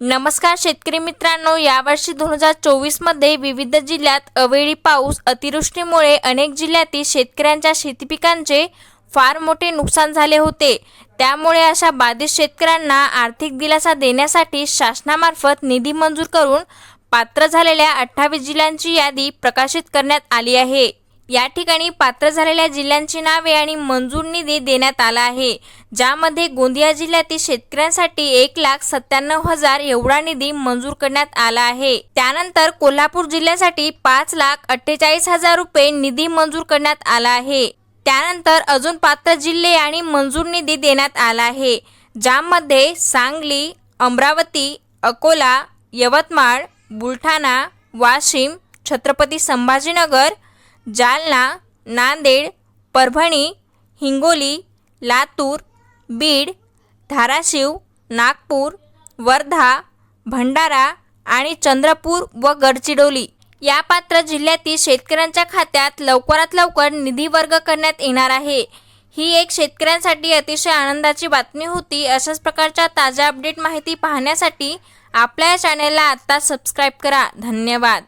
नमस्कार शेतकरी मित्रांनो यावर्षी दोन हजार चोवीसमध्ये विविध जिल्ह्यात अवेळी पाऊस अतिवृष्टीमुळे अनेक जिल्ह्यातील शेतकऱ्यांच्या शेतीपिकांचे फार मोठे नुकसान झाले होते. त्यामुळे अशा बाधित शेतकऱ्यांना आर्थिक दिलासा देण्यासाठी शासनामार्फत निधी मंजूर करून पात्र झालेल्या अठ्ठावीस जिल्ह्यांची यादी प्रकाशित करण्यात आली आहे. या ठिकाणी पात्र झालेल्या जिल्ह्यांची नावे आणि मंजूर निधी देण्यात आला आहे. ज्यामध्ये गोंदिया जिल्ह्यातील शेतकऱ्यांसाठी एक लाख सत्त्याण्णव हजार एवढा निधी मंजूर करण्यात आला आहे. त्यानंतर कोल्हापूर जिल्ह्यासाठी पाच लाख अठ्ठेचाळीस हजार रुपये निधी मंजूर करण्यात आला आहे. त्यानंतर अजून पात्र जिल्हे आणि मंजूर निधी देण्यात आला आहे. ज्यामध्ये सांगली अमरावती अकोला यवतमाळ बुलढाणा वाशिम छत्रपती संभाजीनगर जालना नांदेड परभणी हिंगोली लातूर बीड धाराशिव नागपूर वर्धा भंडारा आणि चंद्रपूर व गडचिरोली या पात्र जिल्ह्यातील शेतकऱ्यांच्या खात्यात लवकरात लवकर निधी वर्ग करण्यात येणार आहे. ही एक शेतकऱ्यांसाठी अतिशय आनंदाची बातमी होती. अशाच प्रकारच्या ताज्या अपडेट माहिती पाहण्यासाठी आपल्या या चॅनेलला आत्ता सबस्क्राईब करा. धन्यवाद.